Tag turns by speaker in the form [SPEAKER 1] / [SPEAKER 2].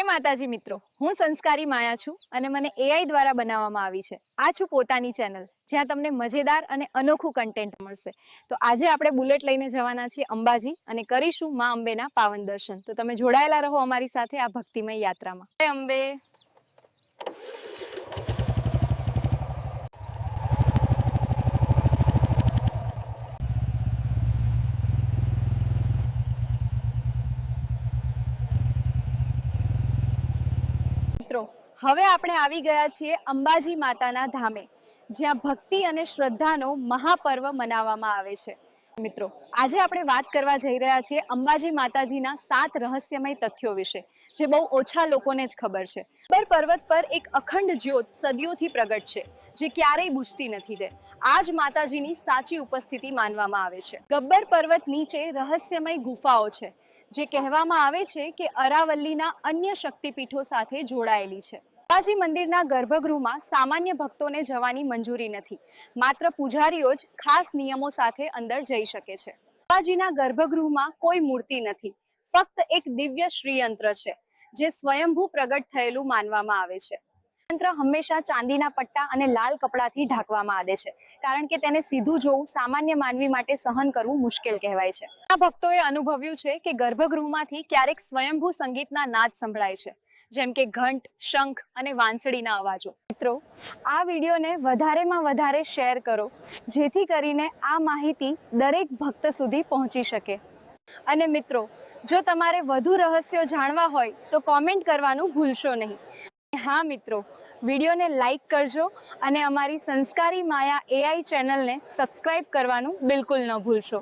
[SPEAKER 1] માતાજી મિત્રો, હું સંસ્કારી માયા છું અને મને એઆઈ દ્વારા બનાવવામાં આવી છે. આ છું પોતાની ચેનલ, જ્યાં તમને મજેદાર અને અનોખું કન્ટેન્ટ મળશે. તો આજે આપણે બુલેટ લઈને જવાના છીએ અંબાજી અને કરીશું મા અંબેના પાવન દર્શન. તો તમે જોડાયેલા રહો અમારી સાથે આ ભક્તિમય યાત્રામાં. અંબે. મિત્રો, હવે આપણે આવી ગયા છીએ અંબાજી માતાના ધામે, જ્યાં ભક્તિ અને શ્રદ્ધાનો મહાપર્વ મનાવવામાં આવે છે. મિત્રો, આજે આપણે વાત કરવા જઈ રહ્યા છીએ અંબાજી માતાજીના સાત રહસ્યમય તથ્યો વિશે, જે બહુ ઓછા લોકોને જ ખબર છે. પર પર્વત પર એક અખંડ જ્યોત સદીઓથી પ્રગટ છે, જે ક્યારેય બુજતી નથી તે. આ જ માતાજીની સાચી ઉપસ્થિતિ માનવામાં આવે છે. ગબ્બર પર્વત નીચે રહસ્યમય ગુફાઓ છે, જે કહેવામાં આવે છે કે અરાવલ્લીના અન્ય શક્તિપીઠો સાથે જોડાયેલી છે. માતાજી મંદિરના ગર્ભગૃહમાં સામાન્ય ભક્તોને જવાની મંજૂરી નથી, માત્ર પૂજારીઓ જ ખાસ નિયમો સાથે અંદર જઈ શકે છે. માતાજીના ગર્ભગૃહમાં કોઈ મૂર્તિ નથી, ફક્ત એક દિવ્ય શ્રીયંત્ર છે, જે સ્વયંભૂ પ્રગટ થયેલું માનવામાં આવે છે. યંત્ર હંમેશા ચાંદીના પટ્ટા અને લાલ કપડાથી ઢાંકવામાં આવે છે. કારણ કે તેને સીધું જોવું સામાન્ય માનવી માટે સહન કરવું મુશ્કેલ કહેવાય છે. આ ભક્તોએ અનુભવ્યું છે કે ગર્ભગૃહમાંથી ક્યારેક સ્વયંભૂ સંગીતના નાદ સંભળાય છે. જેમ કે ઘંટ, શંખ અને વાંસળીના અવાજો. મિત્રો, આ વિડીયોને વધારેમાં વધારે શેર કરો, જેથી કરીને આ માહિતી દરેક ભક્ત સુધી પહોંચી શકે. અને મિત્રો, જો તમારે વધુ રહસ્યો જાણવા હોય તો કોમેન્ટ કરવાનું ભૂલશો નહીં. હા, મિત્રો. વિડીયોને લાઈક કરજો અને અમારી સંસ્કારી માયા એઆઈ ચેનલને સબસ્ક્રાઈબ કરવાનું બિલકુલ ન ભૂલશો.